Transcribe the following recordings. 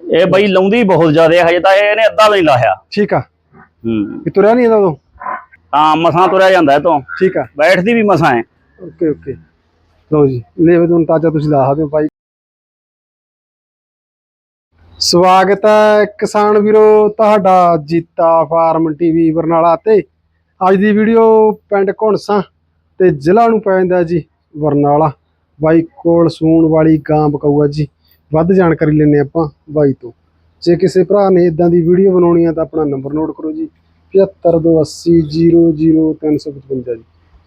ਇਹ ਬਈ ਲਾਉਂਦੀ ਬਹੁਤ ਜ਼ਿਆਦਾ ਹਜੇ ਤਾਂ ਇਹਨੇ ਅੱਧਾ ਵੀ ਨਹੀਂ ਲਾਇਆ। ਠੀਕ ਆ। ਹੂੰ। ਇਹ ਤੁਰਿਆ ਨਹੀਂ ਇਹਦਾ ਉਦੋਂ? ਤਾਂ ਮਸਾਂ ਤੁਰਿਆ ਜਾਂਦਾ ਇਹ ਤੋਂ। ਠੀਕ ਆ। ਬੈਠਦੀ ਵੀ ਮਸਾਂ ਹੈ ਓਕੇ ਓਕੇ। ਲਓ ਜੀ ਲੈ ਤੁਹਾਨੂੰ ਤਾਜਾ ਤੁਸੀਂ ਦੱਸ ਦਿਓ ਭਾਈ। ਸਵਾਗਤ ਹੈ ਕਿਸਾਨ ਵੀਰੋ ਤੁਹਾਡਾ ਜੀਤਾ ਫਾਰਮ ਟੀਵੀ ਬਰਨਾਲਾ ਤੇ। ਅੱਜ ਦੀ ਵੀਡੀਓ ਪਿੰਡ ਘੁਣਸਾ ਤੇ ਜ਼ਿਲ੍ਹਾ ਨੂੰ ਪੈ ਜਾਂਦਾ ਜੀ ਬਰਨਾਲਾ। ਬਾਈ ਕੋਲ ਸੂਣ ਵਾਲੀ ਗਾਂ ਬਕਾਊਆ ਜੀ। ਵੱਧ ਜਾਣਕਾਰੀ ਲੈਣੇ ਆਪਾਂ ਬਾਈ ਤੋਂ। ਜੇ ਕਿਸੇ ਭਰਾ ਨੇ ਇਦਾਂ ਦੀ ਵੀਡੀਓ ਬਣਾਉਣੀ ਆ ਤਾਂ ਆਪਣਾ ਨੰਬਰ ਨੋਟ ਕਰੋ ਜੀ 7528000355 ਜੀ।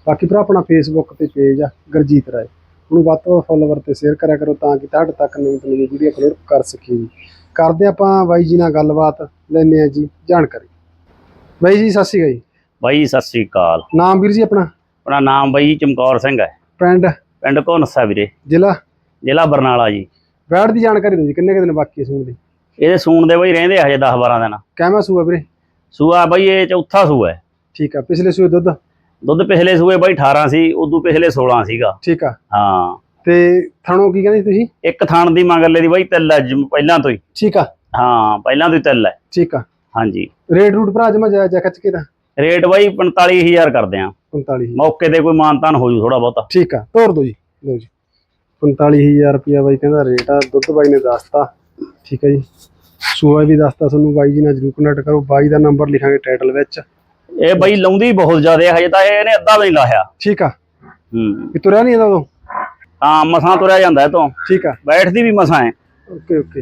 ਬਾਕੀ ਭਰਾ ਆਪਣਾ ਫੇਸਬੁੱਕ ਤੇ ਪੇਜ ਆ ਗੁਰਜੀਤ ਰਾਏ। ਉਹਨੂੰ ਵੱਧ ਤੋਂ ਵੱਧ ਫੋਲੋਵਰ ਤੇ ਸ਼ੇਅਰ ਕਰਿਆ ਕਰੋ ਤਾਂ ਕਿ ਤੁਹਾਡੇ ਤੱਕ ਨਵੀਂ ਤੋਂ ਨਵੀਂ ਵੀਡੀਓ ਅਪਲੋਡ ਕਰ ਸਕੀਏ ਜੀ। ਕਰਦੇ ਆਪਾਂ ਬਾਈ ਜੀ ਨਾਲ ਗੱਲਬਾਤ ਲੈਣੇ ਆ ਜੀ ਜਾਣਕਾਰੀ। ਬਾਈ ਜੀ ਸਤਿ ਸ਼੍ਰੀ ਅਕਾਲ ਜੀ। ਬਾਈ ਸਤਿ ਸ੍ਰੀ ਅਕਾਲ। ਨਾਮ ਵੀਰ ਜੀ ਆਪਣਾ? ਆਪਣਾ ਨਾਮ ਬਾਈ ਚਮਕੌਰ ਸਿੰਘ ਹੈ। ਪਿੰਡ? ਪਿੰਡ ਘੋਨਸਾ ਵੀਰੇ। ਜ਼ਿਲ੍ਹਾ? ਜ਼ਿਲ੍ਹਾ ਬਰਨਾਲਾ ਜੀ। ਬੈੜ ਦੀ ਜਾਣਕਾਰੀ ਦਿਓ ਜੀ ਕਿੰਨੇ ਕੁ ਦਿਨ ਬਾਕੀ ਹੈ ਸੂਣ ਦੀ? ਇਹਦੇ ਸੂਣ ਦੇ ਬਾਈ ਰਹਿੰਦੇ ਹਜੇ 10 12 ਦਿਨ। ਕਹਿਮਾ ਸੂਆ ਵੀਰੇ? ਸੂਆ ਬਾਈ ਇਹ ਚੌਥਾ ਸੂਆ ਹੈ। ਠੀਕ ਆ ਪਿਛਲੇ ਸੂਏ ਦੁੱਧ? ਦੁੱਧ ਪਿਛਲੇ ਸੂਏ ਬਾਈ 18 ਸੀ ਉਦੋਂ ਪਿਛਲੇ 16 ਸੀਗਾ। ਠੀਕ ਆ। ਹਾਂ। ਤੇ ਥਣੋ ਕੀ ਕਹਿੰਦੇ ਤੁਸੀਂ? ਇੱਕ ਥਣ ਦੀ ਮੰਗਲੇ ਦੀ ਬਾਈ ਤਿੱਲ ਹੈ ਪਹਿਲਾਂ ਤੋਂ ਹੀ। ਠੀਕ ਆ। ਹਾਂ ਪਹਿਲਾਂ ਤੋਂ ਹੀ ਤਿੱਲ ਹੈ। ਠੀਕ ਆ। ਹਾਂਜੀ। ਰੇਟ ਰੂਟ ਭਰਾ ਜਮਾ ਜਾ ਜਾ ਖੱਚ ਕੇ ਦਾ ਰੇਟ ਬਾਈ 45000 ਕਰਦੇ ਆ। 45 ਮੌਕੇ ਤੇ ਕੋਈ ਮਾਨਤਾਨ ਹੋ ਜੂ ਥੋੜਾ ਬਹੁਤਾ। ਠੀਕ ਆ ਤੋਰ ਦੋ ਜੀ ਲਓ ਜੀ। 45000 ਰੁਪਿਆ ਬਾਈ ਕਹਿੰਦਾ ਰੇਟ ਆ ਦੁੱਧ ਬਾਈ ਨੇ ਦੱਸਤਾ। ਠੀਕ ਹੈ ਜੀ। ਸੂਆ ਵੀ ਦੱਸਤਾ ਤੁਹਾਨੂੰ ਬਾਈ ਜੀ ਨਾਲ ਜਰੂਰ ਕਨੈਕਟ ਕਰੋ। ਬਾਈ ਦਾ ਨੰਬਰ ਲਿਖਾਂਗੇ ਟਾਈਟਲ ਵਿੱਚ। ਇਹ ਬਾਈ ਲਾਉਂਦੀ ਬਹੁਤ ਜ਼ਿਆਦਾ ਹਜੇ ਤਾਂ ਇਹਨੇ ਅੱਧਾ ਵੀ ਨਹੀਂ ਲਾਇਆ। ਠੀਕ ਆ। ਹੂੰ। ਇਹ ਤੁਰਿਆ ਨਹੀਂ ਇਹਦਾ ਤਾਂ ਮਸਾਂ ਤੁਰਿਆ ਜਾਂਦਾ ਇਹ ਤੋਂ। ਠੀਕ ਆ। ਬੈਠਦੀ ਵੀ ਮਸਾਂ ਹੈ ਓਕੇ ਓਕੇ।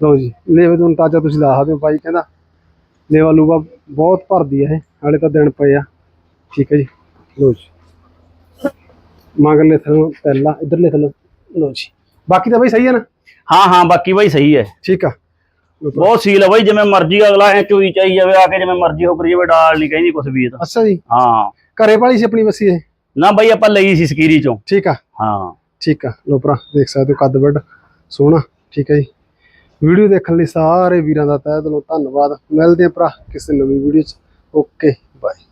ਲਓ ਜੀ ਲੇਵੇ ਤੁਹਾਨੂੰ ਤਾਜਾ ਤੁਸੀਂ ਦੱਸ ਦਿਓ ਬਾਈ ਕਹਿੰਦਾ। ਲੇਵਾ ਲੂਵਾ ਬਹੁਤ ਭਰਦੀ ਹੈ ਇਹ ਹਾਲੇ ਤਾਂ ਦਿਨ ਪਏ ਆ। ਠੀਕ ਹੈ ਜੀ। ਲਓ ਜੀ। ਮਗਰਲੇ ਥਲੋਂ ਪਹਿਲਾ ਇਧਰਲੇ ਥਲੋਂ ਲਓ। ਜੀ। ਬਾਕੀ ਤਾਂ ਬਾਈ ਸਹੀ ਹੈ ਨਾ? ਹਾਂ ਹਾਂ ਬਾਕੀ ਬਾਈ ਸਹੀ ਹੈ। ਠੀਕ ਆ। ਬਹੁਤ ਸੀਲ ਹੈ ਬਾਈ ਜਿਵੇਂ ਮਰਜ਼ੀ ਅਗਲਾ ਐ ਚੋਈ ਚਾਈ ਜਾਵੇ ਆ ਕੇ ਜਿਵੇਂ ਮਰਜ਼ੀ ਹੋ ਕਰੀ ਜਾਵੇ ਡਾਲ ਨਹੀਂ ਕਹਿੰਦੀ ਕੁਛ ਵੀ ਇਹ ਤਾਂ। ਅੱਛਾ ਜੀ। ਹਾਂ। ਘਰੇ ਵਾਲੀ ਸੀ ਆਪਣੀ ਵਸੀ ਇਹ? ਨਾ ਬਾਈ ਆਪਾਂ ਲਈ ਸੀ ਸਕੀਰੀ ਚੋਂ। ਠੀਕ ਆ। ਹਾਂ। ਠੀਕ ਆ। ਲੋ ਭਰਾ ਦੇਖ ਸਕਦੇ ਹੋ ਕੱਦ ਵੱਡ ਸੋਹਣਾ। ਠੀਕ ਹੈ ਜੀ। ਵੀਡੀਓ ਦੇਖਣ ਲਈ ਸਾਰੇ ਵੀਰਾਂ ਦਾ ਤਹਿ ਦਿਲੋਂ ਧੰਨਵਾਦ। ਮਿਲਦੇ ਆ ਭਰਾ ਕਿਸੇ ਨਵੀਂ ਵੀਡੀਓ 'ਚ। Okay bye.